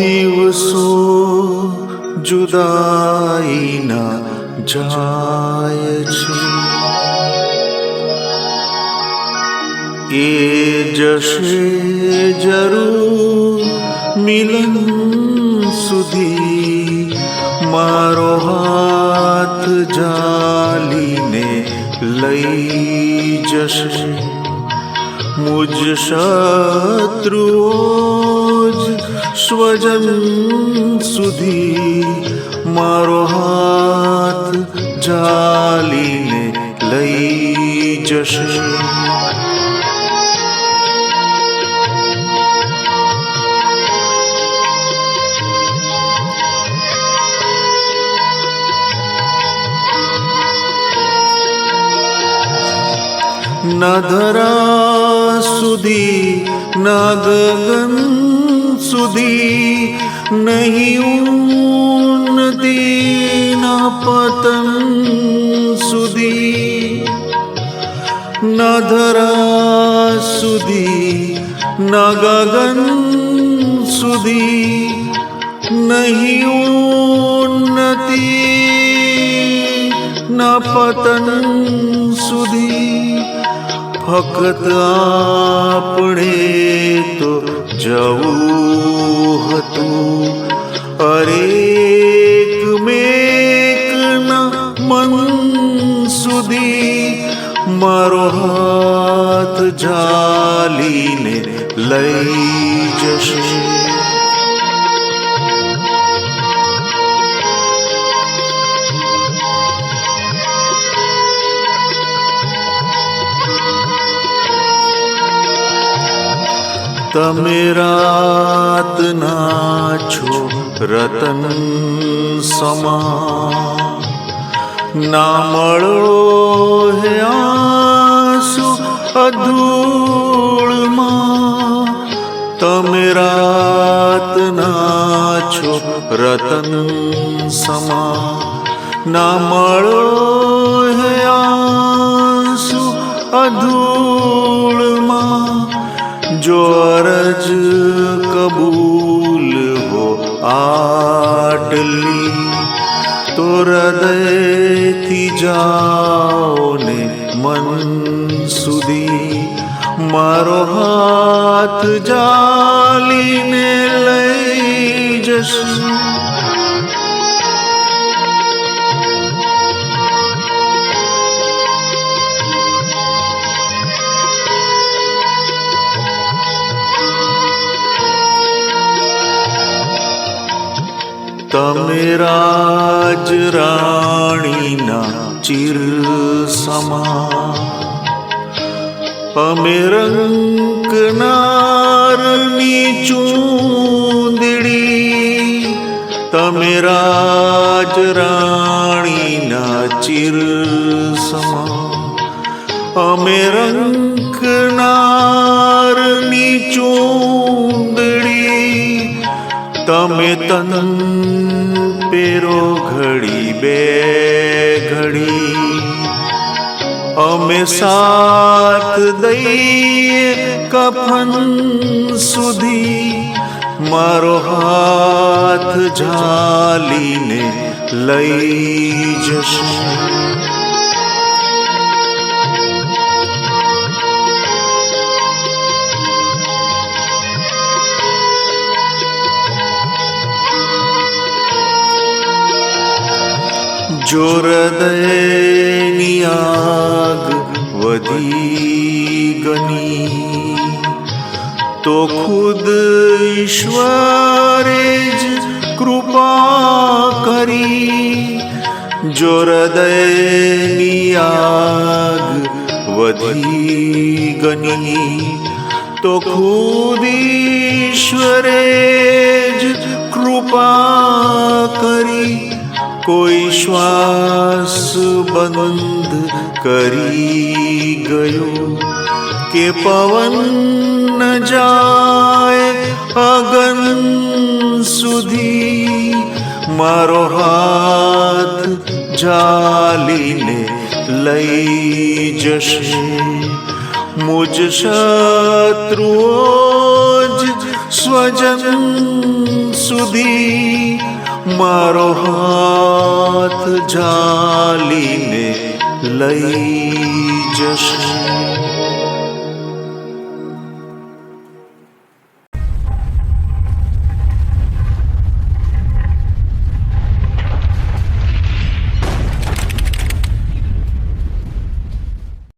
દિવસો જુદાઈના જાય છે એ જશે જરૂર મિલન સુધી મારો હાથ જાલીને લઈ જશે મુજ શત્રુઓ જ સ્વજન સુધી મારો હાથ જાલીને લઈ જશે ન ધરા सुदी न गगन सुदी, नहीं उन्नति न पतन सुदी। न धरा सुदी न गगन सुदी, नहीं उन्नति न पतन ફક્ત આપણે તો જવું હતું. અરે મેકના મન સુધી મારો હાથ જાલીને લઈ જશે. તમે રાતના છો રતન સમા. ના મળો હે આસુ અધૂળમાં. તમે રાતના છો રતન સમા. ના મળો હે આસુ અધૂળમાં. जो अरज कबूल हो आडली तो हृदय थी जाओ ने मन सुदी मारो हाथ जाली ने लई जसू તમે રાજ રાણીના ચિર સમા અમે રંકનારની ચૂંદડી. તમે રાજ રાણીના ચિર સમા અમે રંકનારની ચૂંદડી તમે તન પેરો ઘડી બે ઘડી અમે સાથ દઈએ કફન સુધી મારો હાથ ઝાલીને લઈ જશે જો હૃદયની આગ વધી ગની. તો ખુદ ઈશ્વરે જ કૃપા કરી. જો હૃદયની આગ વધી ગની. તો ખુદ ઈશ્વરે જ કૃપા કરી. કોઈ શ્વાસ બંધ કરી ગયો કે પવન ન જાય અગન સુધી મારો હાથ જાલીને લઈ જશે મુજ શત્રુઓ જ સ્વજન સુધી મારો હાથ જાલીને લઈ જશે.